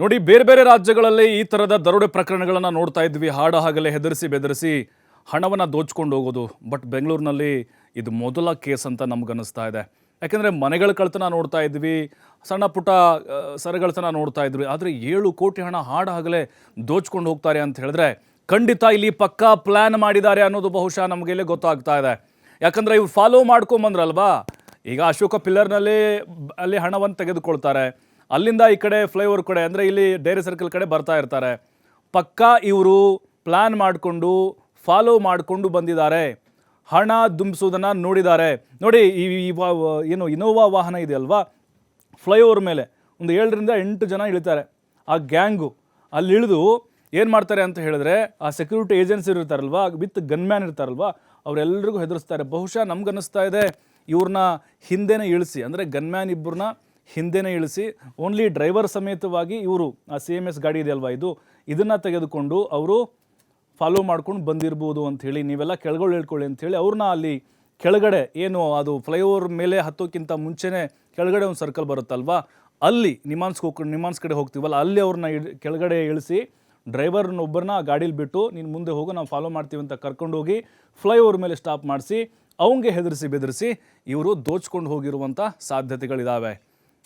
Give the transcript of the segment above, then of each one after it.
ನೋಡಿ, ಬೇರೆ ಬೇರೆ ರಾಜ್ಯಗಳಲ್ಲಿ ಈ ಥರದ ದರೋಡೆ ಪ್ರಕರಣಗಳನ್ನು ನೋಡ್ತಾ ಇದ್ವಿ. ಹಾಡ ಹಾಗಲೇ ಹೆದರಿಸಿ ಬೆದರಿಸಿ ಹಣವನ್ನು ದೋಚ್ಕೊಂಡು ಹೋಗೋದು. ಬಟ್ ಬೆಂಗಳೂರಿನಲ್ಲಿ ಇದು ಮೊದಲ ಕೇಸ್ ಅಂತ ನಮ್ಗನ್ನಿಸ್ತಾ ಇದೆ. ಯಾಕೆಂದರೆ ಮನೆಗಳ ಕಳ್ತನ ನೋಡ್ತಾ ಇದ್ವಿ, ಸಣ್ಣ ಪುಟ್ಟ ಸರಗಳತನ ನೋಡ್ತಾ ಇದ್ವಿ. ಆದರೆ ಏಳು ಕೋಟಿ ಹಣ ಹಾಡ ಹಾಗಲೇ ದೋಚ್ಕೊಂಡು ಹೋಗ್ತಾರೆ ಅಂತ ಹೇಳಿದ್ರೆ ಖಂಡಿತ ಇಲ್ಲಿ ಪಕ್ಕಾ ಪ್ಲ್ಯಾನ್ ಮಾಡಿದ್ದಾರೆ ಅನ್ನೋದು ಬಹುಶಃ ನಮಗೆ ಇಲ್ಲಿ ಗೊತ್ತಾಗ್ತಾ ಇದೆ. ಯಾಕಂದರೆ ಇವ್ರು ಫಾಲೋ ಮಾಡ್ಕೊಂಬಂದ್ರಲ್ವಾ ಈಗ ಅಶೋಕ ಪಿಲ್ಲರ್ನಲ್ಲಿ ಅಲ್ಲಿ ಹಣವನ್ನು ತೆಗೆದುಕೊಳ್ತಾರೆ. ಅಲ್ಲಿಂದ ಈ ಕಡೆ ಫ್ಲೈಓವರ್ ಕಡೆ, ಅಂದರೆ ಇಲ್ಲಿ ಡೈರಿ ಸರ್ಕಲ್ ಕಡೆ ಬರ್ತಾ ಇರ್ತಾರೆ. ಪಕ್ಕಾ ಇವರು ಪ್ಲ್ಯಾನ್ ಮಾಡಿಕೊಂಡು ಫಾಲೋ ಮಾಡಿಕೊಂಡು ಬಂದಿದ್ದಾರೆ. ಹಣ ದುಂಬಿಸೋದನ್ನು ನೋಡಿದ್ದಾರೆ. ನೋಡಿ, ಈ ಏನು ಇನೋವಾ ವಾಹನ ಇದೆ ಅಲ್ವಾ ಫ್ಲೈಓವರ್ ಮೇಲೆ ಒಂದು ಏಳರಿಂದ ಎಂಟು ಜನ ಇಳಿತಾರೆ. ಆ ಗ್ಯಾಂಗು ಅಲ್ಲಿ ಇಳಿದು ಏನು ಮಾಡ್ತಾರೆ ಅಂತ ಹೇಳಿದ್ರೆ, ಆ ಸೆಕ್ಯೂರಿಟಿ ಏಜೆನ್ಸಿ ಇರ್ತಾರಲ್ವ ವಿತ್ ಗನ್ಮ್ಯಾನ್ ಇರ್ತಾರಲ್ವ ಅವರೆಲ್ಲರಿಗೂ ಹೆದರಿಸ್ತಾರೆ. ಬಹುಶಃ ನಮ್ಗೆ ಅನ್ನಿಸ್ತಾ ಇದೆ ಇವ್ರನ್ನ ಹಿಂದೆನೇ ಇಳಿಸಿ. ಅಂದರೆ ಗನ್ಮ್ಯಾನ್ ಇಬ್ಬರನ್ನ ಹಿಂದೆನೇ ಇಳಿಸಿ ಓನ್ಲಿ ಡ್ರೈವರ್ ಸಮೇತವಾಗಿ ಇವರು, ಆ ಸಿ ಎಂ ಎಸ್ ಗಾಡಿ ಇದೆಯಲ್ವಾ ಇದು? ಇದನ್ನು ತೆಗೆದುಕೊಂಡು ಅವರು ಫಾಲೋ ಮಾಡ್ಕೊಂಡು ಬಂದಿರ್ಬೋದು ಅಂಥೇಳಿ ನೀವೆಲ್ಲ ಕೆಳಗಡೆ ಹೇಳ್ಕೊಳ್ಳಿ ಅಂಥೇಳಿ ಅವ್ರನ್ನ ಅಲ್ಲಿ ಕೆಳಗಡೆ ಏನು ಅದು ಫ್ಲೈಓವರ್ ಮೇಲೆ ಹತ್ತೋಕ್ಕಿಂತ ಮುಂಚೆನೇ ಕೆಳಗಡೆ ಒಂದು ಸರ್ಕಲ್ ಬರುತ್ತಲ್ವಾ? ಅಲ್ಲಿ ನಿಮಾನ್ಸ್ಗೆ ಹೋಗಿ ನಿಮಾನ್ಸ್ ಕಡೆ ಹೋಗ್ತೀವಲ್ಲ, ಅಲ್ಲಿ ಅವ್ರನ್ನ ಕೆಳಗಡೆ ಇಳಿಸಿ ಡ್ರೈವರ್ನೊಬ್ಬರನ್ನ ಗಾಡೀಲಿ ಬಿಟ್ಟು, ನೀನು ಮುಂದೆ ಹೋಗು, ನಾವು ಫಾಲೋ ಮಾಡ್ತೀವಿ ಅಂತ ಕರ್ಕೊಂಡು ಹೋಗಿ ಫ್ಲೈಓವರ್ ಮೇಲೆ ಸ್ಟಾಪ್ ಮಾಡಿಸಿ, ಅವಂಗೆ ಹೆದರಿಸಿ ಬೆದರಿಸಿ ಇವರು ದೋಚ್ಕೊಂಡು ಹೋಗಿರುವಂಥ ಸಾಧ್ಯತೆಗಳಿದ್ದಾವೆ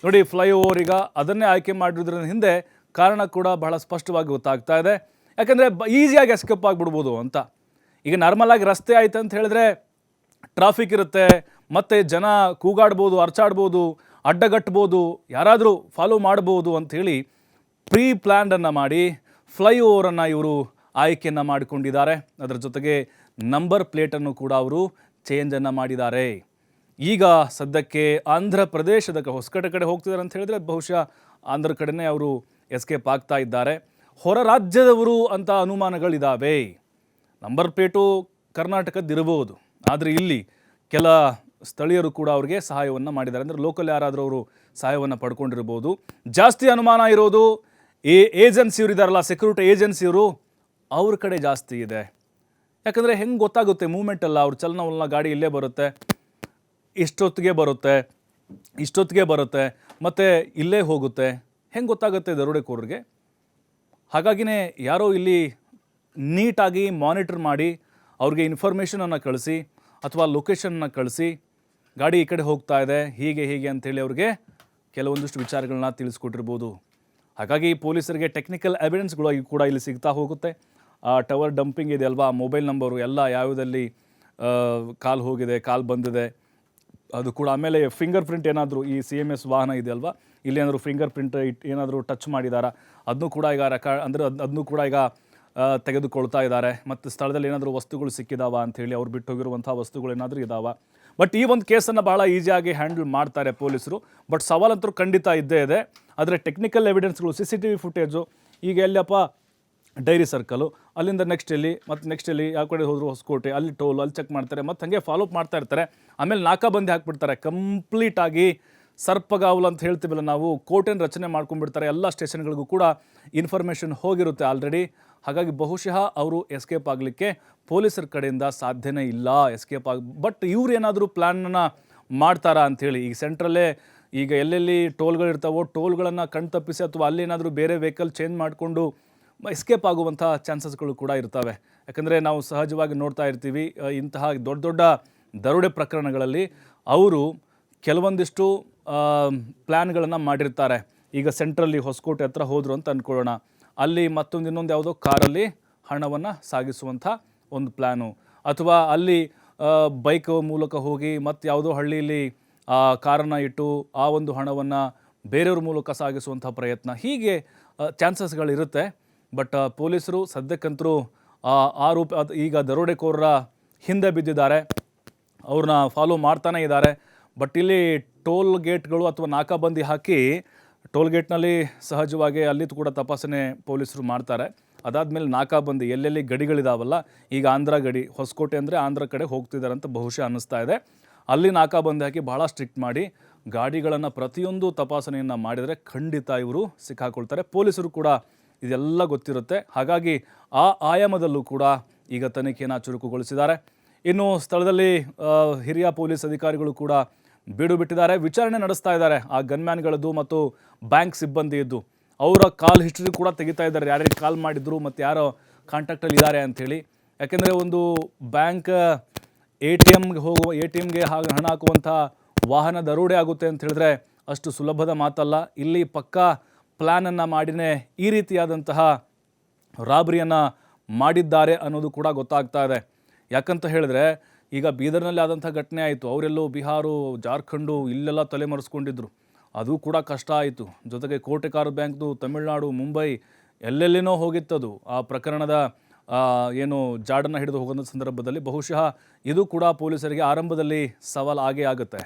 ನೋಡಿ ಫ್ಲೈಓವರ್ ಈಗ ಅದನ್ನೇ ಆಯ್ಕೆ ಮಾಡಿರೋದ್ರ ಹಿಂದೆ ಕಾರಣ ಕೂಡ ಬಹಳ ಸ್ಪಷ್ಟವಾಗಿ ಗೊತ್ತಾಗ್ತಾ ಇದೆ. ಯಾಕಂದರೆ ಈಸಿಯಾಗಿ ಎಸ್ಕೇಪ್ ಆಗಿಬಿಡ್ಬೋದು ಅಂತ. ಈಗ ನಾರ್ಮಲ್ ಆಗಿ ರಸ್ತೆ ಆಯ್ತು ಅಂತ ಹೇಳಿದ್ರೆ ಟ್ರಾಫಿಕ್ ಇರುತ್ತೆ, ಮತ್ತು ಜನ ಕೂಗಾಡ್ಬೋದು ಅರ್ಚಾಡ್ಬೋದು ಅಡ್ಡಗಟ್ಬೋದು, ಯಾರಾದರೂ ಫಾಲೋ ಮಾಡ್ಬೋದು ಅಂಥೇಳಿ ಪ್ರೀ ಪ್ಲ್ಯಾನ್ಡನ್ನು ಮಾಡಿ ಫ್ಲೈಓವರನ್ನು ಇವರು ಆಯ್ಕೆಯನ್ನು ಮಾಡಿಕೊಂಡಿದ್ದಾರೆ. ಅದರ ಜೊತೆಗೆ ನಂಬರ್ ಪ್ಲೇಟನ್ನು ಕೂಡ ಅವರು ಚೇಂಜನ್ನು ಮಾಡಿದ್ದಾರೆ. ಈಗ ಸದ್ಯಕ್ಕೆ ಆಂಧ್ರ ಪ್ರದೇಶದ ಹೊಸಕಡೆ ಕಡೆ ಹೋಗ್ತಿದ್ದಾರೆ ಅಂತ ಹೇಳಿದ್ರೆ ಬಹುಶಃ ಆಂಧ್ರ ಕಡೆನೇ ಅವರು ಎಸ್ಕೇಪ್ ಆಗ್ತಾ ಇದ್ದಾರೆ. ಹೊರ ರಾಜ್ಯದವರು ಅಂತ ಅನುಮಾನಗಳಿದ್ದಾವೆ ನಂಬರ್ ಪ್ಲೇಟು ಕರ್ನಾಟಕದ್ದಿರಬಹುದು ಆದರೆ ಇಲ್ಲಿ ಕೆಲ ಸ್ಥಳೀಯರು ಕೂಡ ಅವರಿಗೆ ಸಹಾಯವನ್ನು ಮಾಡಿದ್ದಾರೆ. ಅಂದರೆ ಲೋಕಲ್ ಯಾರಾದರೂ ಅವರು ಸಹಾಯವನ್ನು ಪಡ್ಕೊಂಡಿರ್ಬೋದು. ಜಾಸ್ತಿ ಅನುಮಾನ ಇರೋದು ಏ ಏಜೆನ್ಸಿಯವರು ಇದ್ದಾರಲ್ಲ ಸೆಕ್ಯೂರಿಟಿ ಏಜೆನ್ಸಿಯವರು ಅವ್ರ ಕಡೆ ಜಾಸ್ತಿ ಇದೆ. ಯಾಕಂದರೆ ಹೆಂಗೆ ಗೊತ್ತಾಗುತ್ತೆ ಮೂಮೆಂಟ್ ಅಲ್ಲ, ಅವ್ರ ಚಲನವಲನ ಗಾಡಿ ಇಲ್ಲೇ ಬರುತ್ತೆ. ಇಷ್ಟೊತ್ತಿಗೆ ಬರುತ್ತೆ ಇಷ್ಟೊತ್ತಿಗೆ ಬರುತ್ತೆ, ಮತ್ತು ಇಲ್ಲೇ ಹೋಗುತ್ತೆ. ಹೆಂಗೆ ಗೊತ್ತಾಗುತ್ತೆ ದರೋಡೆಕೋರರಿಗೆ? ಹಾಗಾಗಿನೇ ಯಾರೋ ಇಲ್ಲಿ ನೀಟಾಗಿ ಮಾನಿಟರ್ ಮಾಡಿ ಅವ್ರಿಗೆ ಇನ್ಫಾರ್ಮೇಷನನ್ನು ಕಳಿಸಿ ಅಥವಾ ಲೊಕೇಶನ್ನ ಕಳಿಸಿ, ಗಾಡಿ ಈ ಕಡೆ ಹೋಗ್ತಾ ಇದೆ, ಹೀಗೆ ಹೀಗೆ ಅಂಥೇಳಿ ಅವ್ರಿಗೆ ಕೆಲವೊಂದಿಷ್ಟು ವಿಚಾರಗಳನ್ನ ತಿಳಿಸ್ಕೊಟ್ಟಿರ್ಬೋದು. ಹಾಗಾಗಿ ಪೊಲೀಸರಿಗೆ ಟೆಕ್ನಿಕಲ್ ಎವಿಡೆನ್ಸ್ಗಳು ಕೂಡ ಇಲ್ಲಿ ಸಿಗ್ತಾ ಹೋಗುತ್ತೆ. ಆ ಟವರ್ ಡಂಪಿಂಗ್ ಇದೆ ಅಲ್ವಾ? ಮೊಬೈಲ್ ನಂಬರು ಎಲ್ಲ ಯಾವುದಲ್ಲಿ ಕಾಲ್ ಹೋಗಿದೆ, ಕಾಲ್ ಬಂದಿದೆ. ಅದು ಕೂಡ ಆಮೇಲೆ ಫಿಂಗರ್ ಪ್ರಿಂಟ್ ಏನಾದರೂ ಈ ಸಿ ಎಂ ಎಸ್ ವಾಹನ ಇದೆ ಅಲ್ವಾ ಇಲ್ಲಿ ಏನಾದರೂ ಫಿಂಗರ್ ಪ್ರಿಂಟ್ ಇಟ್ ಏನಾದರೂ ಟಚ್ ಮಾಡಿದಾರಾ? ಅದನ್ನು ಕೂಡ ಈಗ ರೆಕಾರ್ಡ್ ಅಂದರೆ ಅದು ಅದನ್ನು ಕೂಡ ಈಗ ತೆಗೆದುಕೊಳ್ತಾ ಇದ್ದಾರೆ ಮತ್ತು ಸ್ಥಳದಲ್ಲಿ ಏನಾದರೂ ವಸ್ತುಗಳು ಸಿಕ್ಕಿದಾವ ಅಂಥೇಳಿ ಅವ್ರು ಬಿಟ್ಟು ಹೋಗಿರುವಂಥ ವಸ್ತುಗಳು ಏನಾದರೂ ಇದಾವ? ಬಟ್ ಈ ಒಂದು ಕೇಸನ್ನು ಭಾಳ ಈಸಿಯಾಗಿ ಹ್ಯಾಂಡಲ್ ಮಾಡ್ತಾರೆ ಪೊಲೀಸರು. ಬಟ್ ಸವಾಲಂತರೂ ಖಂಡಿತ ಇದ್ದೇ ಇದೆ. ಆದರೆ technical ಎವಿಡೆನ್ಸ್ಗಳು C C T V footage ಈಗ ಎಲ್ಲಪ್ಪ ಡೈರಿ ಸರ್ಕಲು, ಅಲ್ಲಿಂದ ನೆಕ್ಸ್ಟ್ ಇಲ್ಲಿ, ಮತ್ತು ನೆಕ್ಸ್ಟ್ ಇಲ್ಲಿ ಯಾವ ಕಡೆ ಹೋದರೂ ಹೊಸಕೋಟೆ, ಅಲ್ಲಿ ಟೋಲ್ ಅಲ್ಲಿ ಚೆಕ್ ಮಾಡ್ತಾರೆ, ಮತ್ತು ಹಾಗೆ ಫಾಲೋ ಅಪ್ ಮಾಡ್ತಾ ಇರ್ತಾರೆ. ಆಮೇಲೆ ನಾಕಾಬಂದಿ ಹಾಕ್ಬಿಡ್ತಾರೆ ಕಂಪ್ಲೀಟಾಗಿ ಸರ್ಪಗಾವಲು ಅಂತ ಹೇಳ್ತೀವಲ್ಲ ನಾವು ಕೋಟೆನ ರಚನೆ ಮಾಡ್ಕೊಂಡ್ಬಿಡ್ತಾರೆ, ಎಲ್ಲ ಸ್ಟೇಷನ್ಗಳಿಗೂ ಕೂಡ ಇನ್ಫಾರ್ಮೇಷನ್ ಹೋಗಿರುತ್ತೆ ಆಲ್ರೆಡಿ ಹಾಗಾಗಿ ಬಹುಶಃ ಅವರು ಎಸ್ಕೇಪ್ ಆಗಲಿಕ್ಕೆ ಪೊಲೀಸರ ಕಡೆಯಿಂದ ಸಾಧ್ಯನೇ ಇಲ್ಲ ಎಸ್ಕೇಪ್ ಆಗಿ ಬಟ್ ಇವ್ರು ಏನಾದರೂ ಪ್ಲ್ಯಾನನ್ನು ಮಾಡ್ತಾರಾ ಅಂಥೇಳಿ ಈಗ ಸೆಂಟ್ರಲ್ಲೇ ಈಗ ಎಲ್ಲೆಲ್ಲಿ ಟೋಲ್ಗಳು ಇರ್ತಾವೋ ಟೋಲ್ಗಳನ್ನು ಕಣ್ತಪ್ಪಿಸಿ ಅಥವಾ ಅಲ್ಲೇನಾದರೂ ಬೇರೆ ವೆಹಿಕಲ್ ಚೇಂಜ್ ಮಾಡಿಕೊಂಡು ಎಸ್ಕೇಪ್ ಆಗುವಂಥ ಚಾನ್ಸಸ್ಗಳು ಕೂಡ ಇರ್ತವೆ. ಯಾಕಂದರೆ ನಾವು ಸಹಜವಾಗಿ ನೋಡ್ತಾ ಇರ್ತೀವಿ ಇಂತಹ ದೊಡ್ಡ ದೊಡ್ಡ ದರೋಡೆ ಪ್ರಕರಣಗಳಲ್ಲಿ ಅವರು ಕೆಲವೊಂದಿಷ್ಟು ಪ್ಲ್ಯಾನ್ಗಳನ್ನು ಮಾಡಿರ್ತಾರೆ. ಈಗ ಸೆಂಟ್ರಲ್ಲಿ ಹೊಸಕೋಟೆ ಹತ್ರ ಹೋದರು ಅಂತ ಅಂದ್ಕೊಳ್ಳೋಣ ಅಲ್ಲಿ ಮತ್ತೊಂದು ಇನ್ನೊಂದು ಯಾವುದೋ ಕಾರಲ್ಲಿ ಹಣವನ್ನು ಸಾಗಿಸುವಂಥ ಒಂದು ಪ್ಲ್ಯಾನು ಅಥವಾ ಅಲ್ಲಿ ಬೈಕ್ ಮೂಲಕ ಹೋಗಿ ಮತ್ತು ಯಾವುದೋ ಹಳ್ಳಿಯಲ್ಲಿ ಕಾರನ್ನು ಇಟ್ಟು ಆ ಒಂದು ಹಣವನ್ನು ಬೇರೆಯವ್ರ ಮೂಲಕ ಸಾಗಿಸುವಂಥ ಪ್ರಯತ್ನ. ಹೀಗೆ ಚಾನ್ಸಸ್ಗಳಿರುತ್ತೆ ಬಟ್ ಪೊಲೀಸರು ಸದ್ಯಕ್ಕಂತರೂ ಆರೋಪ ಈಗ ದರೋಡೆಕೋರರ ಹಿಂದೆ ಬಿದ್ದಿದ್ದಾರೆ. ಅವ್ರನ್ನ ಫಾಲೋ ಮಾಡ್ತಾನೇ ಇದ್ದಾರೆ. ಬಟ್, ಇಲ್ಲಿ ಟೋಲ್ ಗೇಟ್ಗಳು ಅಥವಾ ನಾಕಾಬಂದಿ ಹಾಕಿ, ಟೋಲ್ ಗೇಟ್ನಲ್ಲಿ ಸಹಜವಾಗಿ ಅಲ್ಲಿ ಕೂಡ ತಪಾಸಣೆ ಪೊಲೀಸರು ಮಾಡ್ತಾರೆ. ಅದಾದಮೇಲೆ ನಾಕಾಬಂದಿ, ಎಲ್ಲೆಲ್ಲಿ ಗಡಿಗಳಿದಾವಲ್ಲ, ಈಗ ಆಂಧ್ರ ಗಡಿ, ಹೊಸಕೋಟೆ ಅಂದರೆ ಆಂಧ್ರ ಕಡೆ ಹೋಗ್ತಿದ್ದಾರೆ ಅಂತ ಬಹುಶಃ ಅನ್ನಿಸ್ತಾ ಇದೆ. ಅಲ್ಲಿ ನಾಕಾಬಂದಿ ಹಾಕಿ ಭಾಳ ಸ್ಟ್ರಿಕ್ಟ್ ಮಾಡಿ, ಗಾಡಿಗಳನ್ನು ಪ್ರತಿಯೊಂದು ತಪಾಸಣೆಯನ್ನು ಮಾಡಿದರೆ ಖಂಡಿತ ಇವರು ಸಿಕ್ಕಾಕೊಳ್ತಾರೆ. ಪೊಲೀಸರು ಕೂಡ ಇದೆಲ್ಲ ಗೊತ್ತಿರುತ್ತೆ. ಹಾಗಾಗಿ ಆ ಆಯಾಮದಲ್ಲೂ ಕೂಡ ಈಗ ತನಿಖೆಯನ್ನು ಚುರುಕುಗೊಳಿಸಿದ್ದಾರೆ. ಇನ್ನು ಸ್ಥಳದಲ್ಲಿ ಹಿರಿಯ ಪೊಲೀಸ್ ಅಧಿಕಾರಿಗಳು ಕೂಡ ಬೀಡು ಬಿಟ್ಟಿದ್ದಾರೆ. ವಿಚಾರಣೆ ನಡೆಸ್ತಾ ಇದ್ದಾರೆ. ಆ ಗನ್ಮ್ಯಾನ್ಗಳದ್ದು ಮತ್ತು ಬ್ಯಾಂಕ್ ಸಿಬ್ಬಂದಿಯದ್ದು. ಅವರ ಕಾಲ್ ಹಿಸ್ಟ್ರಿ ಕೂಡ ತೆಗಿತಾ ಇದ್ದಾರೆ. ಯಾರ್ಯಾರು ಕಾಲ್ ಮಾಡಿದ್ರು ಮತ್ತು ಯಾರೋ ಕಾಂಟ್ಯಾಕ್ಟಲ್ಲಿ ಇದ್ದಾರೆ ಅಂಥೇಳಿ ಯಾಕೆಂದರೆ ಒಂದು ಬ್ಯಾಂಕ್, ಎ ಟಿ ಎಮ್ಗೆ ಹೋಗುವ, ಎ ಟಿ ಎಮ್ಗೆ ಹಾಗೆ ಹಣ ಹಾಕುವಂಥ ವಾಹನ ದರೋಡೆ ಆಗುತ್ತೆ ಅಂತ ಹೇಳಿದ್ರೆ ಅಷ್ಟು ಸುಲಭದ ಮಾತಲ್ಲ. ಇಲ್ಲಿ ಪಕ್ಕಾ ಪ್ಲ್ಯಾನನ್ನು ಮಾಡಿನೇ ಈ ರೀತಿಯಾದಂತಹ ರಾಬರಿಯನ್ನು ಮಾಡಿದ್ದಾರೆ ಅನ್ನೋದು ಕೂಡ ಗೊತ್ತಾಗ್ತಾ ಇದೆ. ಯಾಕಂತ ಹೇಳಿದ್ರೆ, ಈಗ ಬೀದರ್ನಲ್ಲಿ ಆದಂಥ ಘಟನೆ ಆಯಿತು. ಅವರೆಲ್ಲೋ ಬಿಹಾರು, ಜಾರ್ಖಂಡು ಇಲ್ಲೆಲ್ಲ ತಲೆಮರೆಸ್ಕೊಂಡಿದ್ರು. ಅದು ಕೂಡ ಕಷ್ಟ ಆಯಿತು. ಜೊತೆಗೆ ಕೋಟೆಕಾರ ಬ್ಯಾಂಕ್ದು ತಮಿಳುನಾಡು, ಮುಂಬೈ ಎಲ್ಲೆಲ್ಲಿನೋ ಹೋಗಿತ್ತದು. ಆ ಪ್ರಕರಣದ ಏನು ಜಾಡನ್ನು ಹಿಡಿದು ಹೋಗೋಂಥ ಸಂದರ್ಭದಲ್ಲಿ ಬಹುಶಃ ಇದು ಕೂಡ ಪೊಲೀಸರಿಗೆ ಆರಂಭದಲ್ಲಿ ಸವಾಲು ಆಗೇ ಆಗುತ್ತೆ.